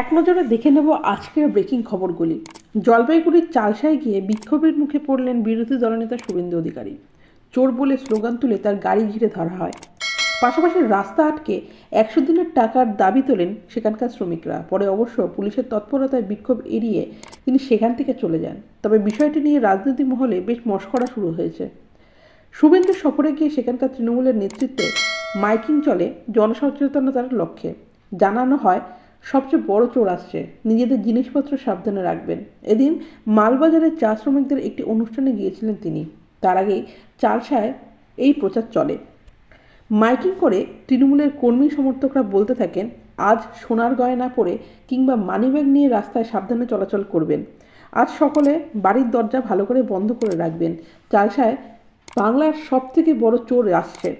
এক নজরে দেখে নেব আজকের ব্রেকিং খবরগুলি। জলপাইগুড়ির চালসায় গিয়ে বিক্ষোভের মুখে পড়লেন বিরোধী দলনেতা শুভেন্দু অধিকারী। চোর বলে স্লোগান তুলে তার গাড়ি ঘিরে ধরা হয়। পাশাপাশি রাস্তা আটকে একশো দিনের টাকার দাবি তোলেন সেখানকার শ্রমিকরা। পরে অবশ্য পুলিশের তৎপরতায় বিক্ষোভ এড়িয়ে তিনি সেখান থেকে চলে যান। তবে বিষয়টি নিয়ে রাজনৈতিক মহলে বেশ মশকরা শুরু হয়েছে। শুভেন্দু সফরে গিয়ে সেখানকার তৃণমূলের নেতৃত্বে মাইকিং চলে জনসচেতনতার লক্ষ্যে। জানানো হয় সবচেয়ে বড় চোর আসছে। নিজেদের জিনিসপত্র সাবধানে রাখবেন। এদিন মালবাজারের চা শ্রমিকদের একটি অনুষ্ঠানে গিয়েছিলেন তিনি। তার আগেই চালসায় এই প্রচার চলে। মাইকিং করে তৃণমূলের কর্মী সমর্থকরা বলতে থাকেন, আজ সোনার গয়না পরে কিংবা মানিব্যাগ নিয়ে রাস্তায় সাবধানে চলাচল করবেন। আজ সকলে বাড়ির দরজা ভালো করে বন্ধ করে রাখবেন। চালসায় বাংলার সব থেকে বড় চোর আসছে।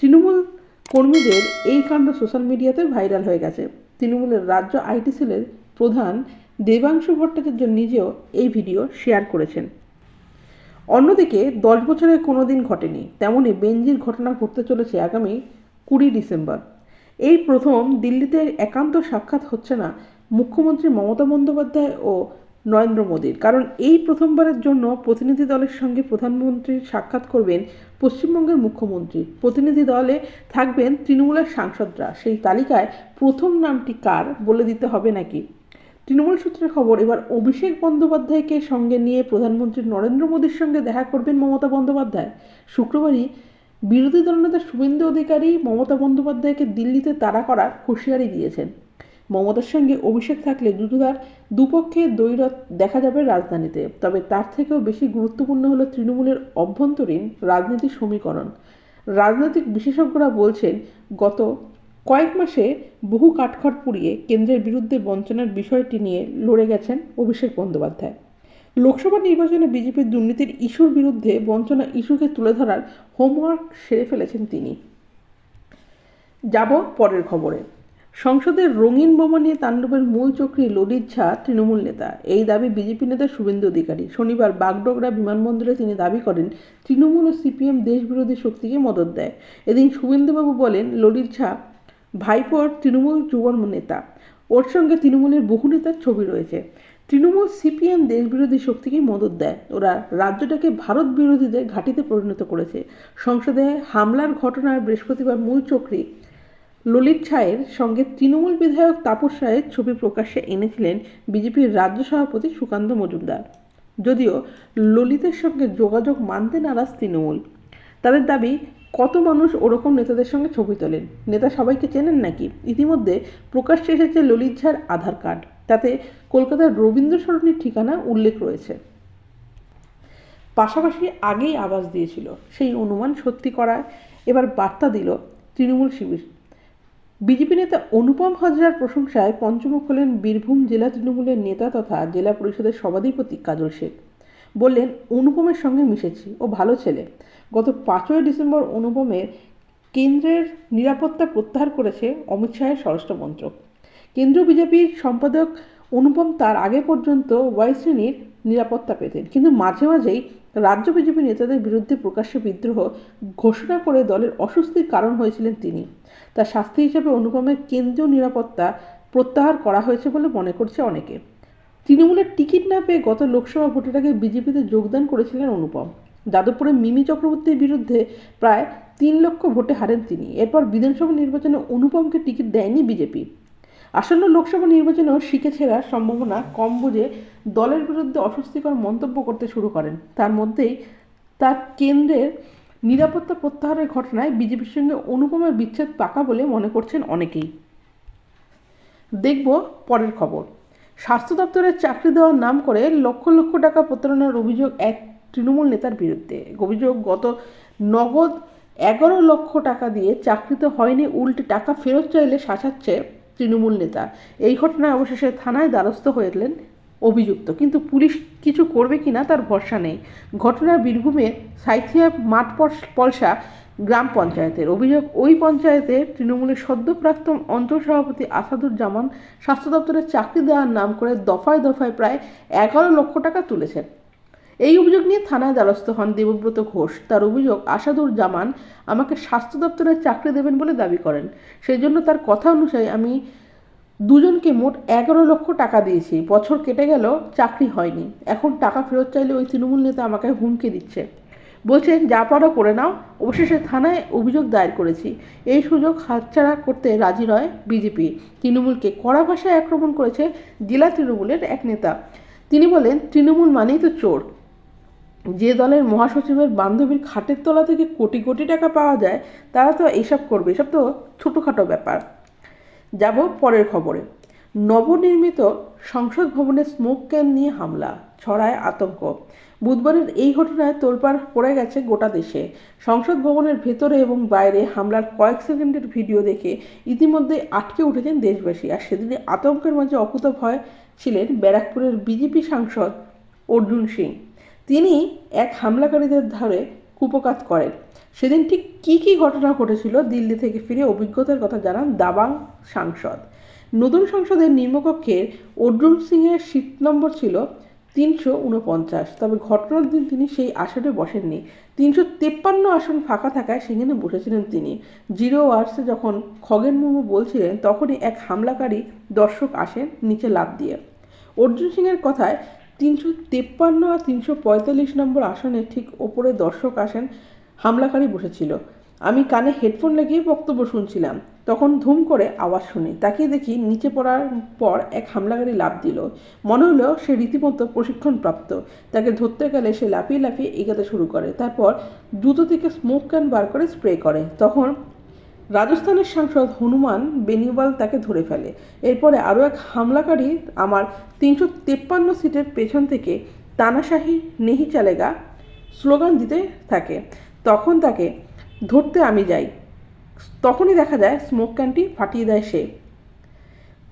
তৃণমূল কর্মীদের এই কাণ্ড সোশ্যাল মিডিয়াতে ভাইরাল হয়ে গেছে। তৃণমূলের রাজ্য আইটি সেলের প্রধান দেবাংশু ভট্টাচার্য নিজেও এই ভিডিও শেয়ার করেছেন। অন্যদিকে দশ বছরে কোনো দিন ঘটেনি তেমনই বেঞ্জির ঘটনা ঘটতে চলেছে আগামী কুড়ি ডিসেম্বর। এই প্রথম দিল্লিতে একান্ত সাক্ষাৎ হচ্ছে না মুখ্যমন্ত্রী মমতা বন্দ্যোপাধ্যায় ও নরেন্দ্র মোদীর। কারণ এই প্রথমবারের জন্য প্রতিনিধি দলের সঙ্গে প্রধানমন্ত্রীর সাক্ষাৎ করবেন পশ্চিমবঙ্গের মুখ্যমন্ত্রী। প্রতিনিধি দলে থাকবেন তৃণমূলের সাংসদরা। সেই তালিকায় প্রথম নামটি কার বলে দিতে হবে নাকি? তৃণমূল সূত্রে খবর, এবার অভিষেক বন্দ্যোপাধ্যায়কে সঙ্গে নিয়ে প্রধানমন্ত্রী নরেন্দ্র মোদীর সঙ্গে দেখা করবেন মমতা বন্দ্যোপাধ্যায়। শুক্রবারই বিরোধী দলনেতা শুভেন্দু অধিকারী মমতা বন্দ্যোপাধ্যায়কে দিল্লিতে তাড়া করার হুঁশিয়ারি দিয়েছেন। মমতার সঙ্গে অভিষেক থাকলে দুজোদার দুপক্ষে দ্বৈরথ দেখা যাবে রাজধানীতে। তবে তার থেকেও বেশি গুরুত্বপূর্ণ হলো তৃণমূলের অভ্যন্তরীণ রাজনীতির সমীকরণ। রাজনৈতিক বিশেষজ্ঞরা বলছেন, গত কয়েক মাসে বহু কাঠখড় পুড়িয়ে কেন্দ্রের বিরুদ্ধে বঞ্চনার বিষয়টি নিয়ে লড়ে গেছেন অভিষেক বন্দ্যোপাধ্যায়। লোকসভা নির্বাচনে বিজেপির দুর্নীতির ইস্যুর বিরুদ্ধে বঞ্চনা ইস্যুকে তুলে ধরার হোমওয়ার্ক সেরে ফেলেছেন তিনি। যাব পরের খবরে। সংসদের রঙিন বোমা নিয়ে তাণ্ডবের মূল চক্রী ললিত ঝা তৃণমূল নেতা। এই দাবি বিজেপি নেতা শুভেন্দু অধিকারী। শনিবার বাগডোগরা বিমানবন্দরে তিনি দাবি করেন, তৃণমূল ও সিপিএম দেশবিরোধী শক্তিকে মদত দেয়। এদিন শুভেন্দুবাবু বলেন ললিত ঝা ভাইপোর তৃণমূল যুব নেতা। ওর সঙ্গে তৃণমূলের বহু নেতার ছবি রয়েছে। তৃণমূল সিপিএম দেশবিরোধী শক্তিকে মদত দেয়। ওরা রাজ্যটাকে ভারত বিরোধীদের ঘাঁটিতে পরিণত করেছে। সংসদে হামলার ঘটনার বৃহস্পতিবার মূল চক্রী ললিত ছায়ের সঙ্গে তৃণমূল বিধায়ক তাপস রায়ের ছবি প্রকাশ্যে এনেছিলেন বিজেপির রাজ্য সভাপতি সুকান্ত মজুমদার। যদিও ললিতের সঙ্গে যোগাযোগ মানতে নারাজ তৃণমূল। তাদের দাবি, কত মানুষ ওরকম নেতাদের সঙ্গে ছবি তোলেন? নেতা সবাইকে চেনেন নাকি? ইতিমধ্যে প্রকাশ্যে এসেছে ললিত ঝার আধার কার্ড। তাতে কলকাতার রবীন্দ্র সরণির ঠিকানা উল্লেখ রয়েছে। পাশাপাশি আগেই আবাস দিয়েছিল। সেই অনুমান সত্যি করায় এবার বার্তা দিল তৃণমূল শিবির। বিজেপি নেতা অনুপম হাজরার প্রশংসায় পঞ্চমুখ হলেন বীরভূম জেলা তৃণমূলের নেতা তথা জেলা পরিষদের সভাধিপতি কাজল শেখ। বললেন, অনুপমের সঙ্গে মিশেছি, ও ভালো ছেলে। গত পাঁচই ডিসেম্বর অনুপমের কেন্দ্রের নিরাপত্তা প্রত্যাহার করেছে অমিত শাহের স্বরাষ্ট্র মন্ত্রক। কেন্দ্রীয় বিজেপির সম্পাদক অনুপম তার আগে পর্যন্ত ওয়াই শ্রেণির নিরাপত্তা পেতেন। কিন্তু মাঝে মাঝেই রাজ্য বিজেপি নেতাদের বিরুদ্ধে প্রকাশ্যে বিদ্রোহ ঘোষণা করে দলের অস্বস্তির কারণ হয়েছিলেন তিনি। তার শাস্তি হিসেবে অনুপমের কেন্দ্রীয় নিরাপত্তা প্রত্যাহার করা হয়েছে বলে মনে করছে অনেকে। তৃণমূলের টিকিট না পেয়ে গত লোকসভা ভোটের আগে বিজেপিতে যোগদান করেছিলেন অনুপম। যাদবপুরে মিমি চক্রবর্তীর বিরুদ্ধে প্রায় তিন লক্ষ ভোটে হারেন তিনি। এরপর বিধানসভা নির্বাচনে অনুপমকে টিকিট দেয়নি বিজেপি। আসন্ন লোকসভা নির্বাচনেও শিখে ছেড়ার সম্ভাবনা কম বুঝে দলের বিরুদ্ধে অস্বস্তিকর মন্তব্য করতে শুরু করেন। তার মধ্যেই তার কেন্দ্রের নিরাপত্তা প্রত্যাহারের ঘটনায় বিজেপির সঙ্গে অনুপমের বিচ্ছেদ পাকা বলে মনে করছেন অনেকেই। দেখব পরের খবর। স্বাস্থ্য দপ্তরের চাকরি দেওয়ার নাম করে লক্ষ লক্ষ টাকা প্রতারণার অভিযোগ এক তৃণমূল নেতার বিরুদ্ধে। অভিযোগ, গত নগদ এগারো লক্ষ টাকা দিয়ে চাকরিতে হয়নি, উল্টে টাকা ফেরত চাইলে শাসাচ্ছে তৃণমূল নেতা। এই ঘটনায় অবশেষে থানায় দ্বারস্থ হয়েছিলেন অভিযুক্ত। কিন্তু পুলিশ কিছু করবে কিনা তার ভরসা নেই। ঘটনা বীরভূমের সাইথিয়া মাঠ পলসা গ্রাম পঞ্চায়েতের অভিযোগ, ওই পঞ্চায়েতে তৃণমূলের সদ্য প্রাক্তন অঞ্চল সভাপতি আসাদুর জামান স্বাস্থ্য দপ্তরের চাকরি দেওয়ার নাম করে দফায় দফায় প্রায় এগারো লক্ষ টাকা তুলেছেন। এই অভিযোগ নিয়ে থানায় দ্বারস্থ হন দেবব্রত ঘোষ। তার অভিযোগ আসাদুর জামান আমাকে স্বাস্থ্য দপ্তরে চাকরি দেবেন বলে দাবি করেন। সেই জন্য তার কথা অনুযায়ী আমি দুজনকে মোট এগারো লক্ষ টাকা দিয়েছি। বছর কেটে গেল, চাকরি হয়নি। এখন টাকা ফেরত চাইলে ওই তৃণমূল নেতা আমাকে হুমকি দিচ্ছে। বলছেন, যা পারো করে নাও। অবশেষে থানায় অভিযোগ দায়ের করেছি। এই সুযোগ হাতছাড়া করতে রাজি নয় বিজেপি। তৃণমূলকে কড়া ভাষায় আক্রমণ করেছে জেলা তৃণমূলের এক নেতা। তিনি বলেন, তৃণমূল মানেই তো চোর। যে দলের মহাসচিবের বান্ধবীর খাটের তলা থেকে কোটি কোটি টাকা পাওয়া যায়, তারা তো এসব করবে। এসব তো ছোটোখাটো ব্যাপার। যাব পরের খবরে। নবনির্মিত সংসদ ভবনে স্মোক ক্যান নিয়ে হামলা, ছড়ায় আতঙ্ক। বুধবারের এই ঘটনায় তোলপাড় পড়ে গেছে গোটা দেশে। সংসদ ভবনের ভেতরে এবং বাইরে হামলার কয়েক সেকেন্ডের ভিডিও দেখে ইতিমধ্যে আটকে উঠেছেন দেশবাসী। আর সেদিনে আতঙ্কের মাঝে অকুতভয় ছিলেন ব্যারাকপুরের বিজেপি সাংসদ অর্জুন সিং। তিনি এক হামলাকারীদের ধরে কুপকাত করেন। সেদিন ঠিক কী কী ঘটনা ঘটেছিল দিল্লি থেকে ফিরে অভিজ্ঞতার কথা জানান দাবাং সাংসদ। নতুন সংসদের নিম্নকক্ষের অর্জুন সিংয়ের সিট নম্বর ছিল তিনশো উনপঞ্চাশ। তবে ঘটনার দিন তিনি সেই আসনে বসেননি। তিনশো তেপ্পান্ন আসন ফাঁকা থাকায় সেখানে বসেছিলেন তিনি। জিরো ওয়ার্সে যখন খগেন মুর্মু বলছিলেন, তখনই এক হামলাকারী দর্শক আসেন নিচে লাফ দিয়ে। অর্জুন সিংয়ের কথায় তিনশো তেপ্পান্ন আর তিনশো পঁয়তাল্লিশ নম্বর আসনে ঠিক ওপরে দর্শক আসেন হামলাকারী বসেছিল। আমি কানে হেডফোন লাগিয়ে বক্তব্য শুনছিলাম। তখন ধুম করে আওয়াজ শুনি। তাকে দেখি নিচে পড়ার পর এক হামলাকারী লাভ দিল। মনে হলো সে রীতিমতো প্রশিক্ষণপ্রাপ্ত। তাকে ধরতে গেলে সে লাফিয়ে লাফিয়ে এগাতে শুরু করে। তারপর জুতো থেকে স্মোক ক্যান বার করে স্প্রে করে। তখন রাজস্থানের সাংসদ হনুমান বেনিওয়াল তাকে ধরে ফেলে। এরপরে আরও এক হামলাকারী আমার তিনশো তেপ্পান্ন সিটের পেছন থেকে তানাশাহি নেহি চালেগা স্লোগান দিতে থাকে। তখন তাকে ধরতে আমি যাই। তখনই দেখা যায় স্মোক ক্যানটি ফাটিয়ে দেয় সে।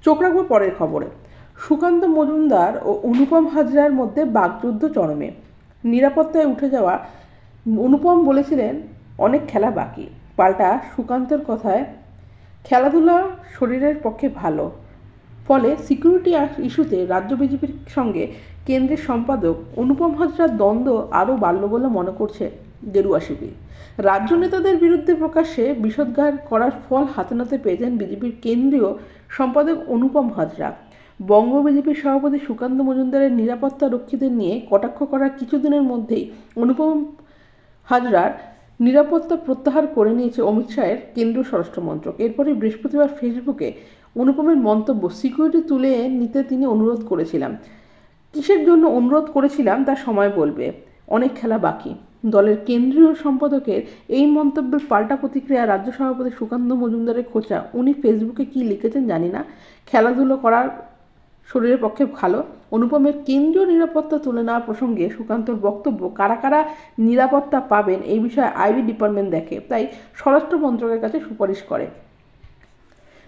চোখ রাখব পরের খবরে। সুকান্ত মজুমদার ও অনুপম হাজরার মধ্যে বাগযুদ্ধ চরমে। নিরাপত্তায় উঠে যাওয়া অনুপম বলেছিলেন, অনেক খেলা বাকি। পাল্টা সুকান্তর কথায়, খেলাধুলা শরীরের পক্ষে ভালো। ফলে সিকিউরিটি ইস্যুতে রাজ্য বিজেপির সঙ্গে কেন্দ্রের সম্পাদক অনুপম হাজরার দ্বন্দ্ব আরও বাড়ল বলে মনে করছে গেরুয়া শিবির। রাজ্য নেতাদের বিরুদ্ধে প্রকাশ্যে বিষোদ্গার করার ফল হাতে নাতে পেয়েছেন বিজেপির কেন্দ্রীয় সম্পাদক অনুপম হাজরা। বঙ্গ বিজেপির সভাপতি সুকান্ত মজুমদারের নিরাপত্তা রক্ষীদের নিয়ে কটাক্ষ করার কিছুদিনের মধ্যেই অনুপম হাজরার নিরাপত্তা প্রত্যাহার করে নিয়েছে অমিত শাহের কেন্দ্রীয় স্বরাষ্ট্রমন্ত্রক এরপরে বৃহস্পতিবার ফেসবুকে অনুপমের মন্তব্য, সিকিউরিটি তুলে নিতে তিনি অনুরোধ করেছিলাম। কিসের জন্য অনুরোধ করেছিলাম তা সময় বলবে। অনেক খেলা বাকি। দলের কেন্দ্রীয় সম্পাদকের এই মন্তব্যের পাল্টা প্রতিক্রিয়া রাজ্য সভাপতি সুকান্ত মজুমদারের খোঁচা। উনি ফেসবুকে কি লিখেছেন জানি না। খেলাধুলো করার শরীরের পক্ষে ভালো। অনুপমের কেন্দ্রীয় নিরাপত্তা তুলে নেওয়া প্রসঙ্গে সুকান্তর বক্তব্য, কারা কারা নিরাপত্তা পাবেন এই বিষয়ে আইবি ডিপার্টমেন্ট দেখে, তাই স্বরাষ্ট্র মন্ত্রকের কাছে সুপারিশ করে।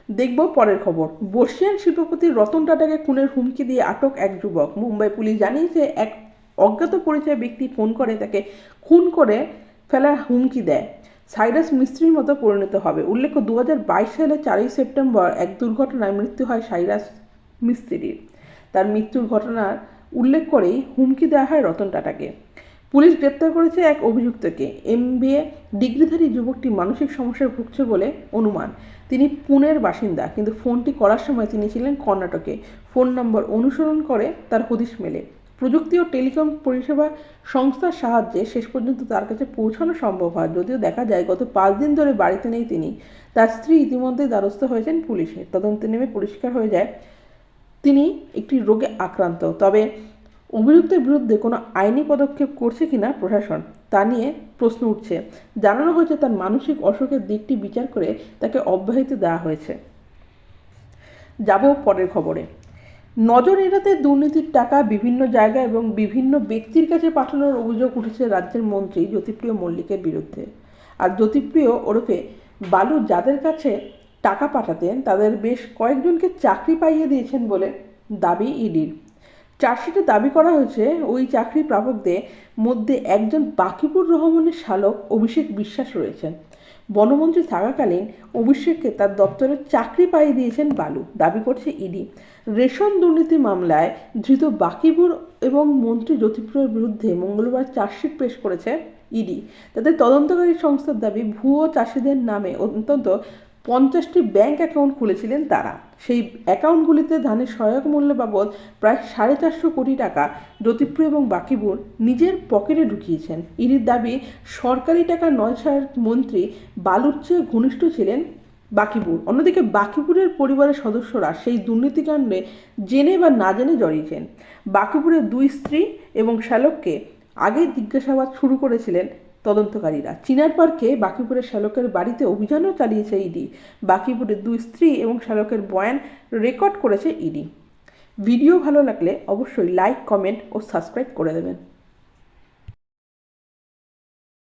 দেখব পরের খবর। বর্ষিয়ান শিল্পপতি রতন টাটাকে খুনের হুমকি দিয়ে আটক এক যুবক। মুম্বাই পুলিশ জানিয়েছে, এক অজ্ঞাত পরিচয় ব্যক্তি ফোন করে তাকে খুন করে ফেলার হুমকি দেয়। সাইরাস মিস্ত্রির মতো পরিণত হবে। উল্লেখ্য দু হাজার বাইশ সালে চারই সেপ্টেম্বর এক দুর্ঘটনায় মৃত্যু হয় সাইরাস মিস্ত্রির তার মৃত্যুর ঘটনার উল্লেখ করেই হুমকি দেওয়া হয় রতন টাটাকে। পুলিশ গ্রেপ্তার করেছে এক অভিযুক্তকে। এম ডিগ্রিধারী যুবকটি মানসিক সমস্যায় ভুগছে বলে অনুমান। তিনি পুনের বাসিন্দা, কিন্তু ফোনটি করার সময় তিনি ছিলেন কর্ণাটকে। ফোন নম্বর অনুসরণ করে তার হদিশ মেলে। প্রযুক্তি ও টেলিকম পরিষেবা সংস্থার সাহায্যে শেষ পর্যন্ত তার কাছে পৌঁছানো সম্ভব হয়, যদিও দেখা যায় গত পাঁচ দিন ধরে বাড়িতে নেই তিনি। তার স্ত্রী ইতিমধ্যে দ্বারস্থ হয়েছেন পুলিশে। তদন্তে নেমে পরিষ্কার হয়ে যায় তিনি একটি রোগে আক্রান্ত। তবে অভিযুক্তের বিরুদ্ধে কোনো আইনি পদক্ষেপ করছে কিনা প্রশাসন, তা নিয়ে প্রশ্ন উঠছে। জানানো হয়েছে তার মানসিক অসুখের দিকটি বিচার করে তাকে অব্যাহতি দেওয়া হয়েছে। যাব পরের খবরে। নজর এড়াতে দুর্নীতির টাকা বিভিন্ন জায়গায় এবং বিভিন্ন ব্যক্তির কাছে পাঠানোর অভিযোগ উঠেছে রাজ্যের মন্ত্রী জ্যোতিপ্রিয় মল্লিকের বিরুদ্ধে। আর জ্যোতিপ্রিয় ওরফে বালু যাদের কাছে টাকা পাঠাতেন, তাদের বেশ কয়েকজনকে চাকরি পাইয়ে দিয়েছেন বলে দাবি ইডির। চার্জশিটে দাবি করা হয়েছে, ওই চাকরি প্রাপকদের মধ্যে একজন বাকিবুর রহমানের শালক অভিষেক বিশ্বাস রয়েছেন। বনমন্ত্রী থাকাকালীন অভিষেককে তার দপ্তরে চাকরি পাইয়ে দিয়েছেন বালু, দাবি করছে ইডি। রেশন দুর্নীতি মামলায় ধৃত বাকিবুর এবং মন্ত্রী জ্যোতিপ্রিয়র বিরুদ্ধে মঙ্গলবার চার্জশিট পেশ করেছে ইডি। তাদের তদন্তকারী সংস্থার দাবি, ভুয়ো চাষিদের নামে অন্তত পঞ্চাশটি ব্যাংক অ্যাকাউন্ট খুলেছিলেন তারা। সেই অ্যাকাউন্টগুলিতে ধানের সহায়ক মূল্য বাবদ প্রায় সাড়ে চারশো কোটি টাকা জ্যোতিপ্রিয় এবং বাকিবুর নিজের পকেটে ঢুকিয়েছেন। ইডির দাবি, সরকারি টাকা নয় ছয়ের মন্ত্রী বালুর চেয়ে ঘনিষ্ঠ ছিলেন বাকিবুর অন্যদিকে বাকিবুরের পরিবারের সদস্যরা সেই দুর্নীতিকাণ্ডে জেনে বা না জেনে জড়িয়েছেন। বাকিবুরের দুই স্ত্রী এবং শ্যালককে আগে জিজ্ঞাসাবাদ শুরু করেছিলেন তদন্তকারীরা। চিনার পার্কে বাকিপুরের শ্যালকের বাড়িতে অভিযানও চালিয়েছে ইডি। বাকিপুরের দুই স্ত্রী এবং শ্যালকের বয়ান রেকর্ড করেছে ইডি। ভিডিও ভালো লাগলে অবশ্যই লাইক, কমেন্ট ও সাবস্ক্রাইব করে দেবেন।